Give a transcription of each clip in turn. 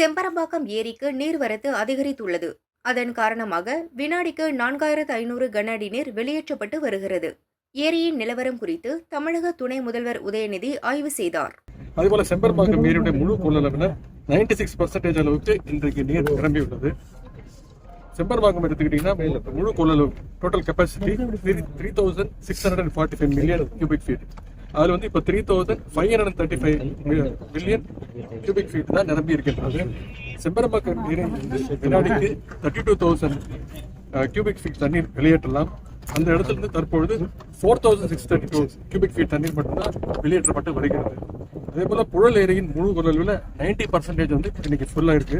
செம்பரம்பாக்கம் ஏரிக்கு நீர்வரத்து அதிகரித்துள்ளது. அதன் காரணமாக வினாடிக்கு நான்காயிரத்து ஐநூறு கன அடி நீர் வெளியேற்றப்பட்டு வருகிறது. ஏரியின் நிலவரம் குறித்து தமிழக துணை முதல்வர் உதயநிதி ஆய்வு செய்தார். அதுபோல செம்பரம்பாக்கம் ஏரியுடைய முழு கொள்ளளவில் நைன்டி சிக்ஸ் பர்சன்டேஜ் அளவுக்கு இன்றைக்கு நீர் நிரம்பியுள்ளது. செம்பரம்பாக்கம் எடுத்துக்கிட்டீங்கன்னா முழு கொள்ளளவு total capacity three thousand six hundred and forty five million cubic feet அதுல வந்து இப்போ three thousand five hundred thirty five million cubic feet தான் நிரம்பி இருக்கின்றது. செம்பரம்பாக்கம் நீரை வினாடிக்கு thirty two thousand cubic feet தண்ணீர் வெளியேற்றலாம். அந்த இடத்துல இருந்து தற்பொழுது four thousand six thirty two cubic feet தண்ணீர் மட்டும்தான் வெளியேற்றப்பட்டு வருகிறது. அதே போல புழல் ஏரியின் முழு கொள்ளளவில் நைன்டி பர்சன்டேஜ் வந்து இன்னைக்கு ஃபுல்லா இருக்கு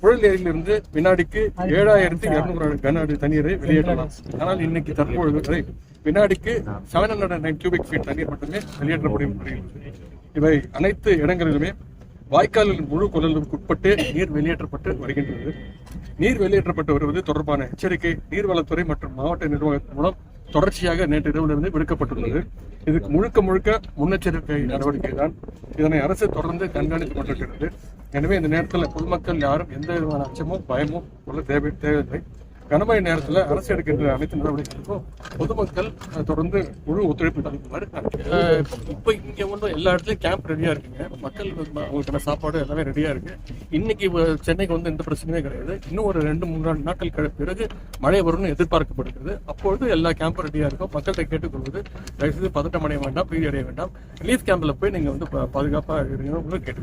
புழல் ஏரியிலிருந்து வினாடிக்கு ஏழாயிரத்தி இருநூறு கன அடி தண்ணீரை வெளியேற்றலாம். ஆனால் இன்னைக்கு தற்பொழுது அதை வினாடிக்கு seven hundred nine cubic feet தண்ணீர் மட்டுமே வெளியேற்றப்படும் வருகிறது இவை அனைத்து இடங்களிலுமே வாய்க்கால்களின் முழு கொள்ளளவுக்கு உட்பட்டு நீர் வெளியேற்றப்பட்டு வருகின்றது. நீர் வெளியேற்றப்பட்டு வருவது தொடர்பான எச்சரிக்கை நீர்வளத்துறை மற்றும் மாவட்ட நிர்வாகத்தின் மூலம் தொடர்ச்சியாக நேற்று இரவிலிருந்து விடுக்கப்பட்டுள்ளது. இதுக்கு முழுக்க முழுக்க முன்னெச்சரிக்கை நடவடிக்கை தான் இதனை அரசு தொடர்ந்து கண்காணித்துக் கொண்டிருக்கிறது எனவே இந்த நேரத்தில் பொதுமக்கள் யாரும் எந்த விதமான அச்சமும் பயமும் கொள்ள தேவை தேவையில்லை. கனமழை நேரத்தில் அரசு எடுக்கின்ற அனைத்து நடவடிக்கைகளுக்கும் பொதுமக்கள் தொடர்ந்து முழு ஒத்துழைப்பு தருமாறு இப்போ இங்கே வந்து எல்லா இடத்துலையும் கேம்ப் ரெடியாக இருக்குங்க. மக்கள் அவங்களுக்கான சாப்பாடு எல்லாமே ரெடியாக இருக்கு. இன்னைக்கு வ- சென்னைக்கு வந்து எந்த பிரச்சனையும் கிடையாது. இன்னும் ஒரு ரெண்டு மூணு நாள் நாட்கள் கழி- பிறகு மழை வரும்னு எதிர்பார்க்கப்படுகிறது. அப்பொழுது எல்லா கேம்பும் ரெடியாக இருக்கும் மக்கள்கிட்ட கேட்டுக்கொள்வது தயவுசெய்து பதட்டம் அடைய வேண்டாம் பீதி அடைய வேண்டாம். ரிலீஃப் கேம்பில் போய் நீங்கள் வந்து பாதுகாப்பாக இருக்கிறீங்க கேட்டு